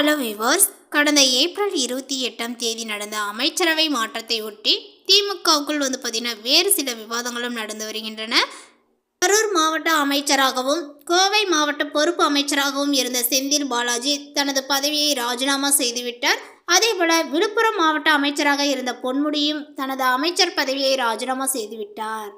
Hello viewers கடந்த April இருபத்தி எட்டாம் தேதி நடந்த அமைச்சரவை மாற்றத்தை ஒட்டி திமுகவுக்குள் வந்து பார்த்தீங்கன்னா வேறு சில விவாதங்களும் நடந்து வருகின்றன. கரூர் மாவட்ட அமைச்சராகவும் கோவை மாவட்ட பொறுப்பு அமைச்சராகவும் இருந்த செந்தில் பாலாஜி தனது பதவியை ராஜினாமா செய்துவிட்டார். அதேபோல விழுப்புரம் மாவட்ட அமைச்சராக இருந்த பொன்முடியும் தனது அமைச்சர் பதவியை ராஜினாமா செய்துவிட்டார்.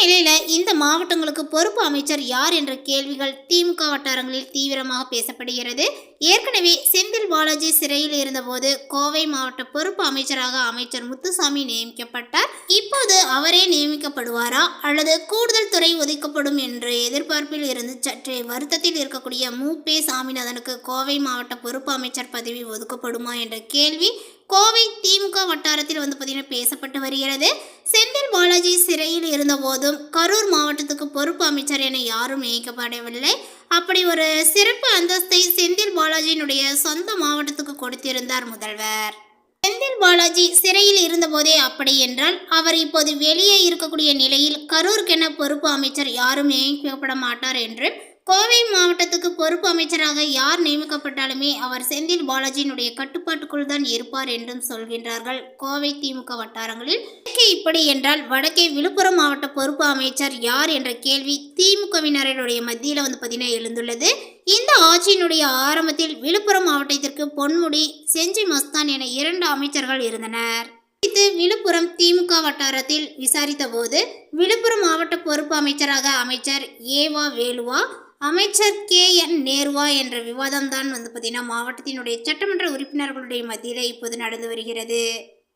நிலையில இந்த மாவட்டங்களுக்கு பொறுப்பு அமைச்சர் யார் என்ற கேள்விகள் திமுக வட்டாரங்களில் தீவிரமாக பேசப்படுகிறது. ஏற்கனவே செந்தில் பாலாஜி சிறையில் இருந்தபோது கோவை மாவட்ட பொறுப்பு அமைச்சராக அமைச்சர் முத்துசாமி நியமிக்கப்பட்டார். இப்போது அவரே நியமிக்கப்படுவாரா? அல்லது கூடுதல் துறை ஒதுக்கப்படும் என்ற எதிர்பார்ப்பில் இருந்து சற்றே வருத்தத்தில் இருக்கக்கூடிய மு. பே. சாமிநாதனுக்கு கோவை மாவட்ட பொறுப்பு அமைச்சர் பதவி ஒதுக்கப்படுமா என்ற கேள்வி கோவை திமுக வட்டாரத்தில் வந்து பார்த்தீங்கன்னா பேசப்பட்டு வருகிறது. செந்தில் பாலாஜி சிறையில் இருந்தபோதும் கரூர் மாவட்டத்துக்கு பொறுப்பு அமைச்சர் என யாரும் நியமிக்கப்படவில்லை. அப்படி ஒரு சிறப்பு அந்தஸ்தை செந்தில் பாலாஜியினுடைய சொந்த மாவட்டத்துக்கு கொடுத்திருந்தார் முதல்வர். செந்தில் பாலாஜி சிறையில் இருந்தபோதே அப்படி என்றால் அவர் இப்போது வெளியே இருக்கக்கூடிய நிலையில் கரூருக்கென பொறுப்பு அமைச்சர் யாரும் நியமிக்கப்பட மாட்டார் என்று கோவை மாவட்டத்துக்கு பொறுப்பு அமைச்சராக யார் நியமிக்கப்பட்டாலுமே அவர் செந்தில் பாலாஜியினுடைய கட்டுப்பாட்டுக்குள் தான் இருப்பார் என்றும் சொல்கின்றார்கள். கோவை திமுக வட்டாரங்களில் இப்படி என்றால் வடக்கே விழுப்புரம் மாவட்ட பொறுப்பு அமைச்சர் யார் என்ற கேள்வி திமுகவினருடைய மத்தியில் வந்து பார்த்தீங்கன்னா எழுந்துள்ளது. இந்த ஆட்சியினுடைய ஆரம்பத்தில் விழுப்புரம் மாவட்டத்திற்கு பொன்முடி செஞ்சி மஸ்தான் என இரண்டு அமைச்சர்கள் இருந்தனர். குறித்து விழுப்புரம் திமுக வட்டாரத்தில் விசாரித்த போது விழுப்புரம் மாவட்ட பொறுப்பு அமைச்சராக அமைச்சர் ஏவா வேலுவா அமைச்சர் கே. என். நேருவா என்ற விவாதம் தான் வந்து பார்த்தீங்கன்னா மாவட்டத்தினுடைய சட்டமன்ற உறுப்பினர்களுடைய மத்தியில் இப்போது நடந்து வருகிறது.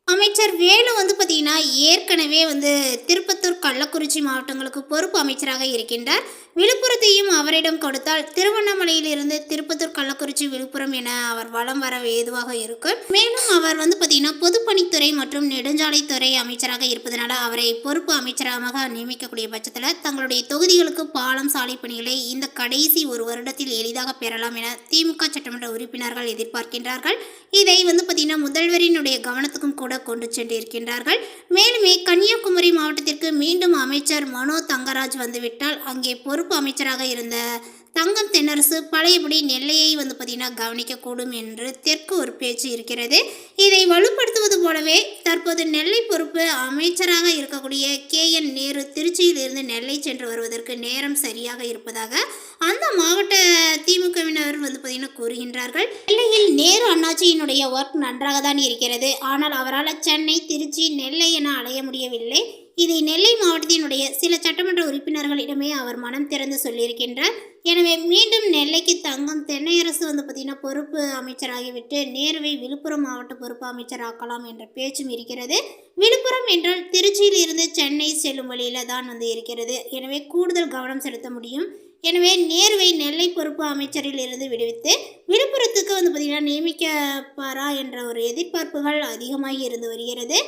அமைச்சர் வேலு வந்து பார்த்தீங்கன்னா ஏற்கனவே வந்து திருப்பத்தூர் கள்ளக்குறிச்சி மாவட்டங்களுக்கு பொறுப்பு அமைச்சராக இருக்கின்றார். விழுப்புரத்தையும் அவரிடம் கொடுத்தால் திருவண்ணாமலையிலிருந்து திருப்பத்தூர் கள்ளக்குறிச்சி விழுப்புரம் என அவர் வலம் வர ஏதுவாக இருக்கும். மேலும் அவர் வந்து பார்த்தீங்கன்னா பொதுப்பணித்துறை மற்றும் நெடுஞ்சாலைத்துறை அமைச்சராக இருப்பதனால அவரை பொறுப்பு அமைச்சராக நியமிக்கக்கூடிய பட்சத்தில் தங்களுடைய தொகுதிகளுக்கு பாலம் சாலை பணிகளை இந்த கடைசி ஒரு வருடத்தில் எளிதாக பெறலாம் என திமுக சட்டமன்ற உறுப்பினர்கள் எதிர்பார்க்கின்றார்கள். இதை வந்து பார்த்தீங்கன்னா முதல்வரினுடைய கவனத்துக்கும் கூட கொண்டு சென்றிருக்கின்றார்கள். மேலுமே கன்னியாகுமரி மாவட்டத்திற்கு மீண்டும் அமைச்சர் மனோ தங்கராஜ் வந்துவிட்டால் அங்கே பொறுப்பு அமைச்சராக இருந்த தங்கம் தென்னரசு பழையபடி நெல்லையை வந்து பார்த்தீங்கன்னா கவனிக்கக்கூடும் என்று தெற்கு ஒரு பேச்சு இருக்கிறது. இதை வலுப்படுத்துவது போலவே தற்போது நெல்லை பொறுப்பு அமைச்சராக இருக்கக்கூடிய கே என் நேரு திருச்சியிலிருந்து நெல்லை சென்று வருவதற்கு நேரம் சரியாக இருப்பதாக அந்த மாவட்ட திமுகவினர் வந்து பார்த்தீங்கன்னா கூறுகின்றார்கள். நெல்லையில் நேரு அண்ணாச்சியினுடைய ஒர்க் நன்றாக தான் இருக்கிறது. ஆனால் அவரால் சென்னை திருச்சி நெல்லை என அலைய முடியவில்லை. இதை நெல்லை மாவட்டத்தினுடைய சில சட்டமன்ற உறுப்பினர்களிடமே அவர் மனம் திறந்து சொல்லியிருக்கின்றார். எனவே மீண்டும் நெல்லைக்கு தங்கம் தென்னையரசு வந்து பார்த்திங்கன்னா பொறுப்பு அமைச்சராகிவிட்டு நேருவை விழுப்புரம் மாவட்ட பொறுப்பு அமைச்சராக்கலாம் என்ற பேச்சும் இருக்கிறது. விழுப்புரம் என்றால் திருச்சியில் இருந்து சென்னை செல்லும் வழியில தான் வந்து இருக்கிறது. எனவே கூடுதல் கவனம் செலுத்த முடியும். எனவே நேருவை நெல்லை பொறுப்பு அமைச்சரில் இருந்து விடுவித்து விழுப்புரத்துக்கு வந்து பார்த்திங்கன்னா நியமிக்கப்பாரா என்ற ஒரு எதிர்பார்ப்புகள் அதிகமாகி இருந்து வருகிறது.